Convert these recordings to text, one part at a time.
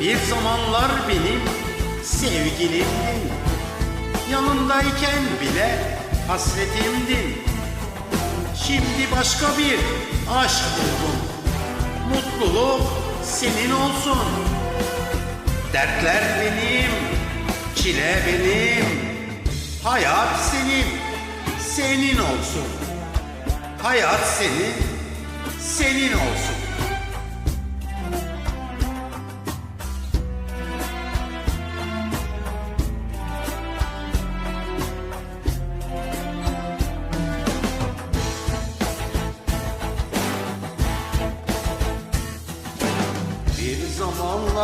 Bir zamanlar benim sevgilimdin Yanındayken bile hasretimdin Şimdi başka bir aşk buldum. Mutluluk senin olsun. Dertler benim, çile benim. Hayat senin, senin olsun. Hayat senin, senin olsun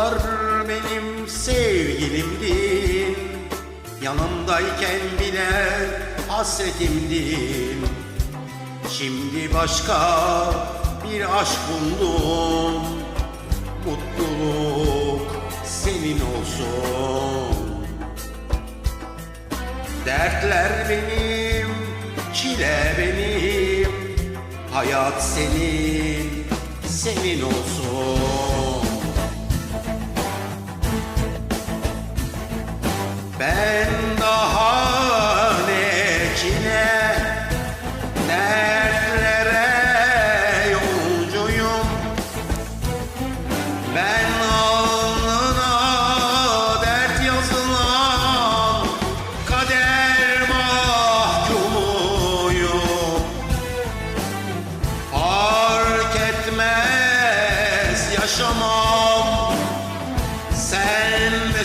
zamanlar benim sevgilimdin. Yanımdayken bile hasretimdin. Şimdi başka bir aşk buldum. Mutluluk senin olsun. Dertler benim, çile benim. Hayat senin, senin olsun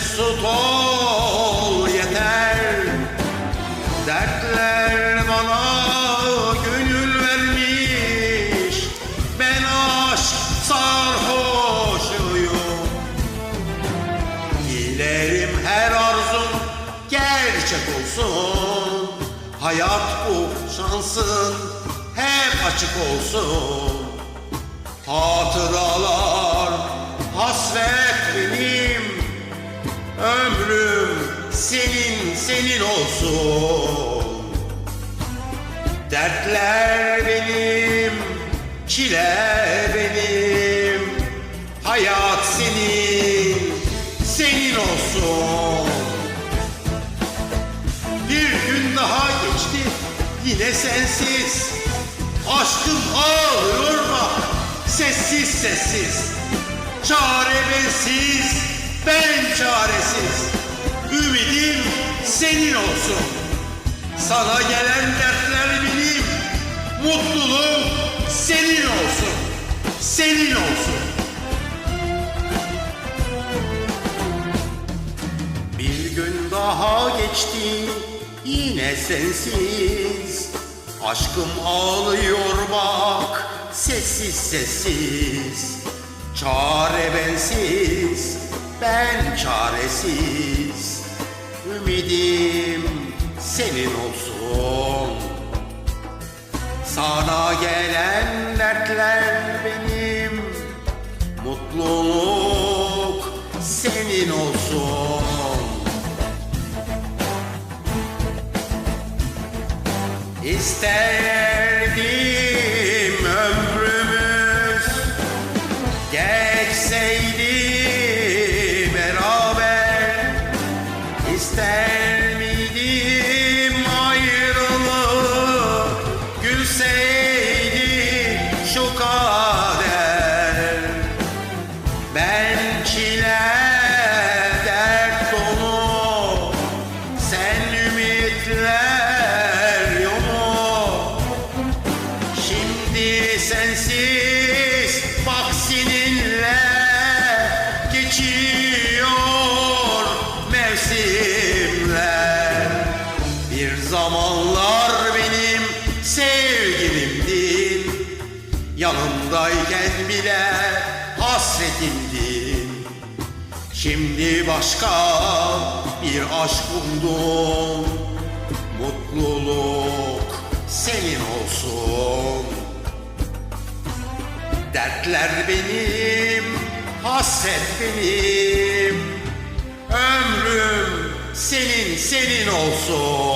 mesut ol yeter. Dertler bana gönül vermiş. Ben aşk sarhoşuyum. Dilerim her arzum gerçek olsun. Hayat bu şansın hep açık olsun. Hatıralar senin olsun. Dertler benim, çile benim. Hayat senin, senin olsun. Bir gün daha geçti yine sensiz. Aşkım ağlıyor bak sessiz sessiz. Çare bensiz, ben Ümidim senin olsun. Sana gelen dertler benim Mutluluğum senin olsun Senin olsun. Bir gün daha geçti yine sensiz. Aşkım ağlıyor bak sessiz sessiz. Çare bensiz ben çaresiz Ümidim senin olsun. Sana gelen dertler benim Mutluluk senin olsun. İsterdim çile dert dolu sen ümitler yolu. Şimdi sensiz bak seninle geçiyor mevsimler. Bir zamanlar benim sevgilimdin Yanımdayken bile hasretimdin Şimdi başka bir aşk buldum. Mutluluk senin olsun. Dertler benim, hasret benim. Ömrüm senin senin olsun